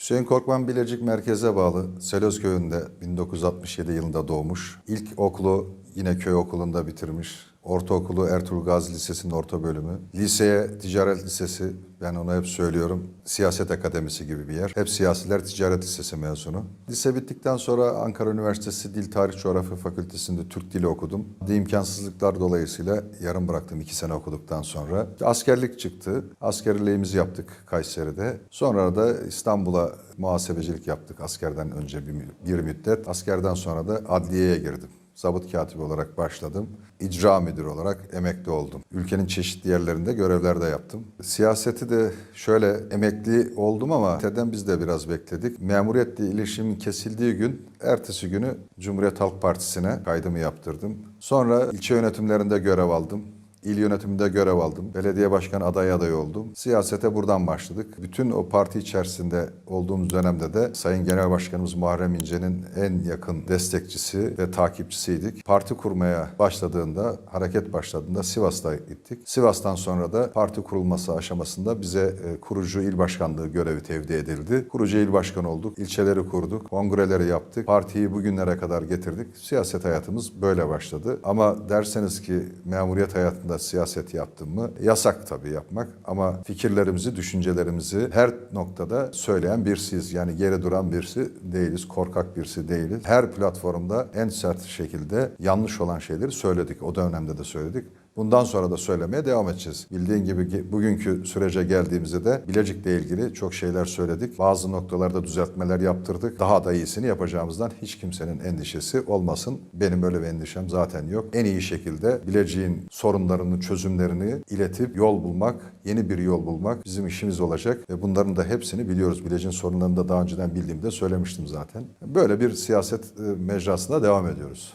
Hüseyin Korkman Bilecik merkeze bağlı Selöz köyünde 1967 yılında doğmuş. İlk okulu yine köy okulunda bitirmiş. Ortaokulu Ertuğrul Gazi Lisesi'nin orta bölümü. Liseye Ticaret Lisesi, ben ona hep söylüyorum, siyaset akademisi gibi bir yer. Hep siyasiler Ticaret Lisesi mezunu. Lise bittikten sonra Ankara Üniversitesi Dil Tarih Coğrafya Fakültesi'nde Türk Dili okudum. Maddi imkansızlıklar dolayısıyla yarım bıraktım iki sene okuduktan sonra. Askerlik çıktı. Askerliğimizi yaptık Kayseri'de. Sonra da İstanbul'a muhasebecilik yaptık askerden önce bir, bir müddet. Askerden sonra da adliyeye girdim. Zabıt katibi olarak başladım. İcra müdürü olarak emekli oldum. Ülkenin çeşitli yerlerinde görevler de yaptım. Siyaseti de şöyle emekli oldum ama TED'den biz de biraz bekledik. Memuriyetle ilişkimin kesildiği gün, ertesi günü Cumhuriyet Halk Partisi'ne kaydımı yaptırdım. Sonra ilçe yönetimlerinde görev aldım. İl yönetiminde görev aldım. Belediye başkan adayı adayı oldum. Siyasete buradan başladık. Bütün o parti içerisinde olduğumuz dönemde de Sayın Genel Başkanımız Muharrem İnce'nin en yakın destekçisi ve takipçisiydik. Parti kurmaya başladığında, hareket başladığında Sivas'ta gittik. Sivas'tan sonra da parti kurulması aşamasında bize e, kurucu il başkanlığı görevi tevdi edildi. Kurucu il başkanı olduk. ilçeleri kurduk. Kongreleri yaptık. Partiyi bugünlere kadar getirdik. Siyaset hayatımız böyle başladı. Ama derseniz ki memuriyet hayatında siyaset yaptım mı? Yasak tabii yapmak ama fikirlerimizi, düşüncelerimizi her noktada söyleyen birisiyiz. Yani geri duran birisi değiliz, korkak birisi değiliz. Her platformda en sert şekilde yanlış olan şeyleri söyledik. O dönemde de söyledik. Bundan sonra da söylemeye devam edeceğiz. Bildiğin gibi bugünkü sürece geldiğimizde de Bilecik'le ilgili çok şeyler söyledik. Bazı noktalarda düzeltmeler yaptırdık. Daha da iyisini yapacağımızdan hiç kimsenin endişesi olmasın. Benim öyle bir endişem zaten yok. En iyi şekilde Bilecik'in sorunlarını, çözümlerini iletip yol bulmak, yeni bir yol bulmak bizim işimiz olacak. Ve bunların da hepsini biliyoruz. Bilecik'in sorunlarını da daha önceden bildiğimde söylemiştim zaten. Böyle bir siyaset e, mecrasında devam ediyoruz.